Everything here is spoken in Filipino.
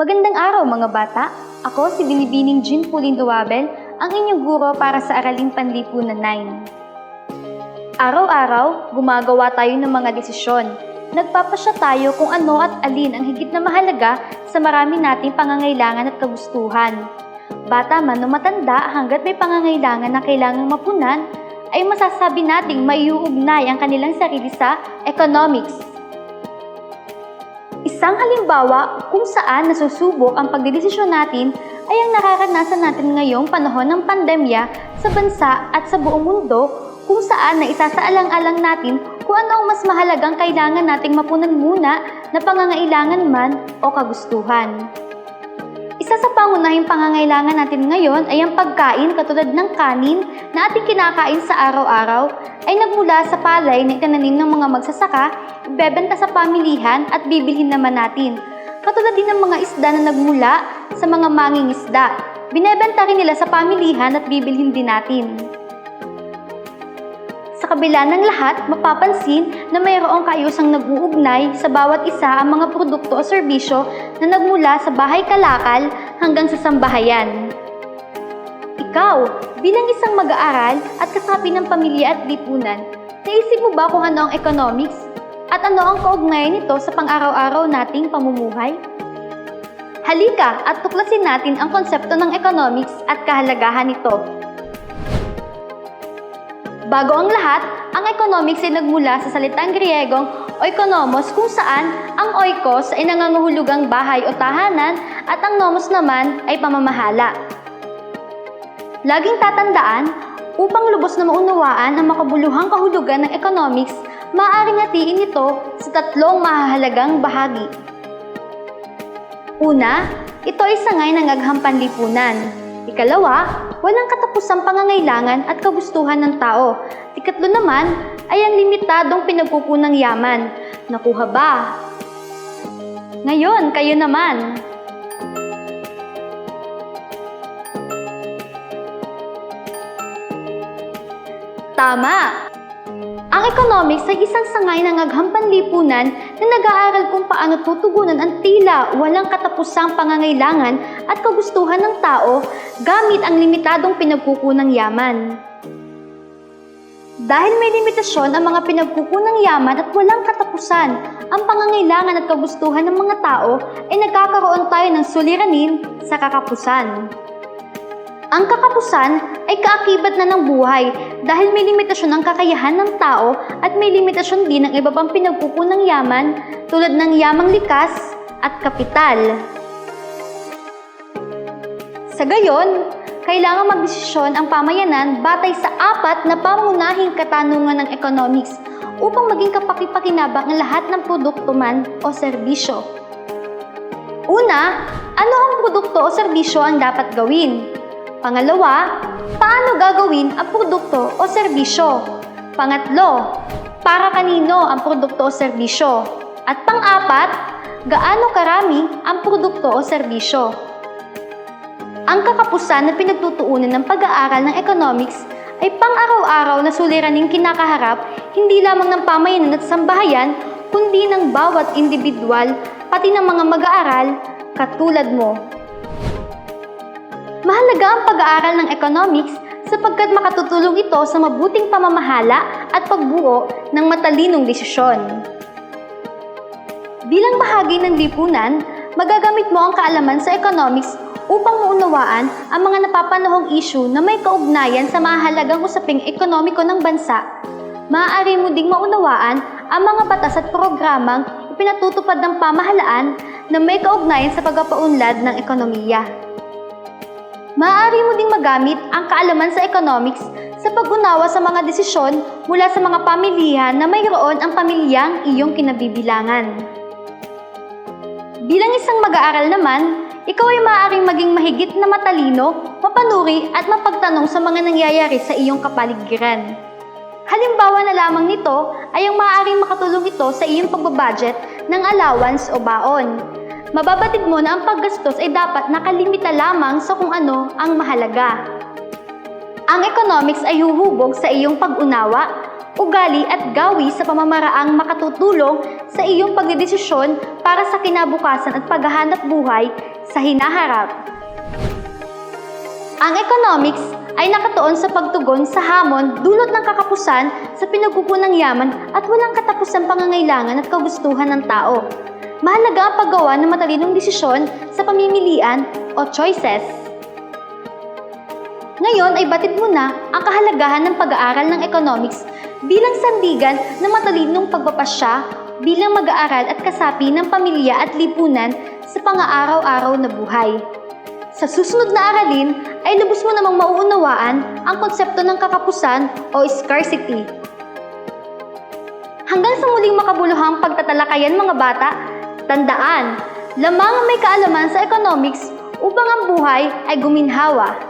Magandang araw mga bata. Ako si Binibining Jean Pauline Duwabel, ang inyong guro para sa Araling Panlipunan 9. Araw-araw, gumagawa tayo ng mga desisyon. Nagpapasya tayo kung ano at alin ang higit na mahalaga sa marami nating pangangailangan at kagustuhan. Bata man o matanda, hanggat may pangangailangan na kailangang mapunan, ay masasabi nating maiuugnay ang kanilang sarili sa economics. Isang halimbawa kung saan nasusubok ang pagdidesisyon natin ay ang nararanasan natin ngayong panahon ng pandemya sa bansa at sa buong mundo kung saan na isasaalang-alang natin kung ano ang mas mahalagang kailangan nating mapunan muna na pangangailangan man o kagustuhan. Isa sa pangunahing pangangailangan natin ngayon ay ang pagkain katulad ng kanin na ating kinakain sa araw-araw ay nagmula sa palay na itinanim ng mga magsasaka, ibebenta sa pamilihan at bibilhin naman natin. Katulad din ng mga isda na nagmula sa mga manging isda. Binebenta rin nila sa pamilihan at bibilhin din natin. Sa kabila ng lahat, mapapansin na mayroong kaayusang nag-uugnay sa bawat isa ang mga produkto o serbisyo na nagmula sa bahay kalakal hanggang sa sambahayan. Ikaw, bilang isang mag-aaral at kasapi ng pamilya at lipunan, naisip mo ba kung ano ang economics? At ano ang kaugnayan nito sa pang-araw-araw nating pamumuhay? Halika at tuklasin natin ang konsepto ng economics at kahalagahan nito. Bago ang lahat, ang economics ay nagmula sa salitang Griegong oikonomos kung saan ang oikos ay nangangahulugang bahay o tahanan at ang nomos naman ay pamamahala. Laging tatandaan, upang lubos na maunawaan ang makabuluhang kahulugan ng economics, maaaring hatiin ito sa tatlong mahahalagang bahagi. Una, ito ay sangay ng aghang panlipunan. Ikalawa, walang katapusang pangangailangan at kagustuhan ng tao. Ikatlo naman ay ang limitadong pinagkukunang yaman. Nakuha ba? Ngayon, kayo naman. Tama! Ang economics ay isang sangay ng aghang panlipunan na nag-aaral kung paano tutugunan ang tila walang katapusang pangangailangan at kagustuhan ng tao gamit ang limitadong pinagkukunang yaman. Dahil may limitasyon ang mga pinagkukunang yaman at walang katapusan, ang pangangailangan at kagustuhan ng mga tao ay nagkakaroon tayo ng suliranin sa kakapusan. Ang kakapusan ay kaakibat na ng buhay dahil may limitasyon ang kakayahan ng tao at may limitasyon din ang iba pang pinagkukunang yaman tulad ng yamang likas at kapital. Sa gayon, kailangan magdesisyon ang pamayanan batay sa apat na pamunahing katanungan ng economics upang maging kapakipakinabang ang lahat ng produkto man o serbisyo. Una, ano ang produkto o serbisyo ang dapat gawin? Pangalawa, paano gagawin ang produkto o serbisyo? Pangatlo, para kanino ang produkto o serbisyo? At pang-apat, gaano karami ang produkto o serbisyo? Ang kakapusan na pinagtutuunan ng pag-aaral ng economics ay pang-araw-araw na suliraning kinakaharap hindi lamang ng pamayanan at sambahayan, kundi ng bawat individual, pati ng mga mag-aaral katulad mo. Mahalaga ang pag-aaral ng economics sapagkat makatutulong ito sa mabuting pamamahala at pagbuo ng matalinong desisyon. Bilang bahagi ng lipunan, magagamit mo ang kaalaman sa economics upang maunawaan ang mga napapanahong issue na may kaugnayan sa mahalagang usaping ekonomiko ng bansa. Maaari mo ding maunawaan ang mga batas at programang ipinatutupad ng pamahalaan na may kaugnayan sa pagpapaunlad ng ekonomiya. Maaari mo ding magamit ang kaalaman sa economics sa pag-unawa sa mga desisyon mula sa mga pamilya na mayroon ang pamilyang iyong kinabibilangan. Bilang isang mag-aaral naman, ikaw ay maaaring maging mahigit na matalino, mapanuri at mapagtanong sa mga nangyayari sa iyong kapaligiran. Halimbawa na lamang nito ay ang maaaring makatulong ito sa iyong pagbabudget ng allowance o baon. Mababatid mo na ang paggastos ay dapat nakalimita lamang sa kung ano ang mahalaga. Ang economics ay huhubog sa iyong pag-unawa, ugali at gawi sa pamamaraang makatutulong sa iyong pagdedesisyon para sa kinabukasan at paghahanap buhay sa hinaharap. Ang economics ay nakatuon sa pagtugon sa hamon dulot ng kakapusan sa pinagkukunang yaman at walang katapusang pangangailangan at kagustuhan ng tao. Mahalaga ang paggawa ng matalinong desisyon sa pamimilian o choices. Ngayon ay batid mo na ang kahalagahan ng pag-aaral ng economics bilang sandigan ng matalinong pagpapasya bilang mag-aaral at kasapi ng pamilya at lipunan sa pang-aaraw-araw na buhay. Sa susunod na aralin ay lubos mo namang mauunawaan ang konsepto ng kakapusan o scarcity. Hanggang sa muling makabuluhang pagtatalakayan mga bata, tandaan, lamang ang may kaalaman sa economics upang ang buhay ay guminhawa.